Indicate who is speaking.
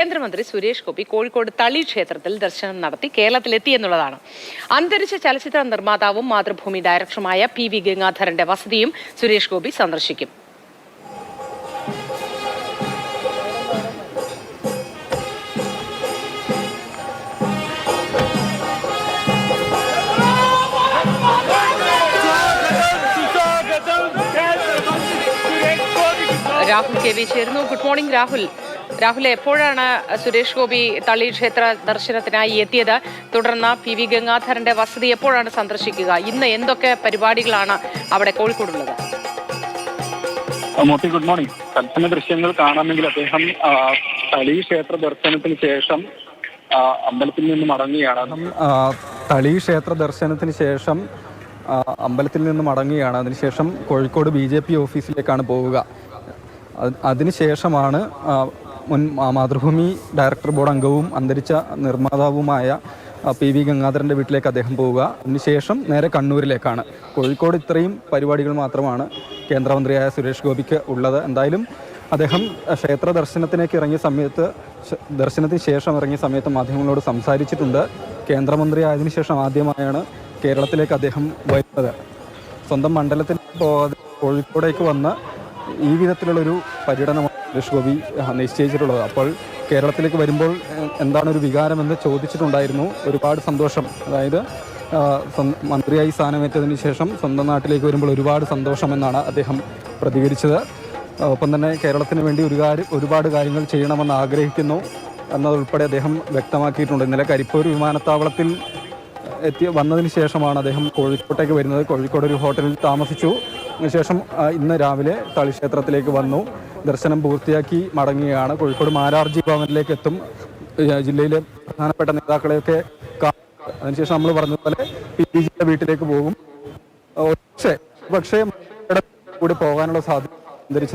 Speaker 1: കേന്ദ്രമന്ത്രി സുരേഷ് ഗോപി കോഴിക്കോട് തളി ക്ഷേത്രത്തിൽ ദർശനം നടത്തി കേരളത്തിലെത്തി എന്നുള്ളതാണ്. അന്തരിച്ച ചലച്ചിത്ര നിർമ്മാതാവും മാതൃഭൂമി ഡയറക്ടറുമായ പി വി ഗംഗാധരന്റെ വസതിയും സുരേഷ് ഗോപി സന്ദർശിക്കും. രാഹുൽ കെ വി ചേരുന്നു. Good morning Rahul. രാഹുൽ എപ്പോഴാണ് സുരേഷ് ഗോപി തള്ളി ക്ഷേത്ര ദർശനത്തിനായി എത്തിയത്? തുടർന്ന് പി വി ഗംഗാധരന്റെ വസതി എപ്പോഴാണ് സന്ദർശിക്കുക? ഇന്ന് എന്തൊക്കെ പരിപാടികളാണ് അവിടെ കോഴിക്കോടുള്ളത്?
Speaker 2: മോട്ടി ഗുഡ് മോർണിംഗ് തത്സമയ ദൃശ്യങ്ങൾ കാണാമെങ്കിൽ അദ്ദേഹം തളി ക്ഷേത്ര ദർശനത്തിന് ശേഷം അമ്പലത്തിൽ നിന്ന് മടങ്ങുകയാണ്.
Speaker 3: തളി ക്ഷേത്ര ദർശനത്തിന് ശേഷം അമ്പലത്തിൽ നിന്ന് മടങ്ങുകയാണ്. അതിനുശേഷം കോഴിക്കോട് ബി ജെ പി ഓഫീസിലേക്കാണ് പോവുക. അതിനുശേഷമാണ് മുൻ മാതൃഭൂമി ഡയറക്ടർ ബോർഡ് അംഗവും അന്തരിച്ച നിർമ്മാതാവുമായ പി വി ഗംഗാധരന്റെ വീട്ടിലേക്ക് അദ്ദേഹം പോവുക. അതിനുശേഷം നേരെ കണ്ണൂരിലേക്കാണ്. കോഴിക്കോട് ഇത്രയും പരിപാടികൾ മാത്രമാണ് കേന്ദ്രമന്ത്രിയായ സുരേഷ് ഗോപിക്ക് ഉള്ളത്. എന്തായാലും അദ്ദേഹം ക്ഷേത്ര ദർശനത്തിലേക്ക് ഇറങ്ങിയ സമയത്ത് ദർശനത്തിന് ശേഷം ഇറങ്ങിയ സമയത്ത് മാധ്യമങ്ങളോട് സംസാരിച്ചിട്ടുണ്ട്. കേന്ദ്രമന്ത്രി ആയതിനു ശേഷം ആദ്യമായാണ് കേരളത്തിലേക്ക് അദ്ദേഹം വരുന്നത്. സ്വന്തം മണ്ഡലത്തിൽ പോകാതെ കോഴിക്കോടേക്ക് വന്ന് ഈ വിധത്തിലുള്ളൊരു പര്യടനമാണ് സുരേഷ് ഗോപി നിശ്ചയിച്ചിട്ടുള്ളത്. അപ്പോൾ കേരളത്തിലേക്ക് വരുമ്പോൾ എന്താണ് ഒരു വികാരമെന്ന് ചോദിച്ചിട്ടുണ്ടായിരുന്നു. ഒരുപാട് സന്തോഷം. അതായത് മന്ത്രിയായി സ്ഥാനമേറ്റതിന് ശേഷം സ്വന്തം നാട്ടിലേക്ക് വരുമ്പോൾ ഒരുപാട് സന്തോഷമെന്നാണ് അദ്ദേഹം പ്രതികരിച്ചത്. ഒപ്പം തന്നെ കേരളത്തിന് വേണ്ടി ഒരു കാര്യം ഒരുപാട് കാര്യങ്ങൾ ചെയ്യണമെന്ന് ആഗ്രഹിക്കുന്നു. എന്നതുൾപ്പെടെ അദ്ദേഹം വ്യക്തമാക്കിയിട്ടുണ്ട്. ഇന്നലെ കരിപ്പൂർ വിമാനത്താവളത്തിൽ എത്തി വന്നതിന് ശേഷമാണ് അദ്ദേഹം കോഴിക്കോട്ടേക്ക് വരുന്നത്. കോഴിക്കോട് ഒരു ഹോട്ടലിൽ താമസിച്ചു. അതിനുശേഷം ഇന്ന് രാവിലെ തളിക്ഷേത്രത്തിലേക്ക് വന്നു. ദർശനം പൂർത്തിയാക്കി മടങ്ങുകയാണ്. കോഴിക്കോട് മാരാർജി ഭവനിലേക്ക് എത്തും. ജില്ലയിലെ പ്രധാനപ്പെട്ട നേതാക്കളെയൊക്കെ അതിനുശേഷം നമ്മൾ പറഞ്ഞതുപോലെ പി ഡി ജിയുടെ വീട്ടിലേക്ക് പോകും. പക്ഷേ പക്ഷേ കൂടി പോകാനുള്ള സാധ്യത അന്തരിച്ച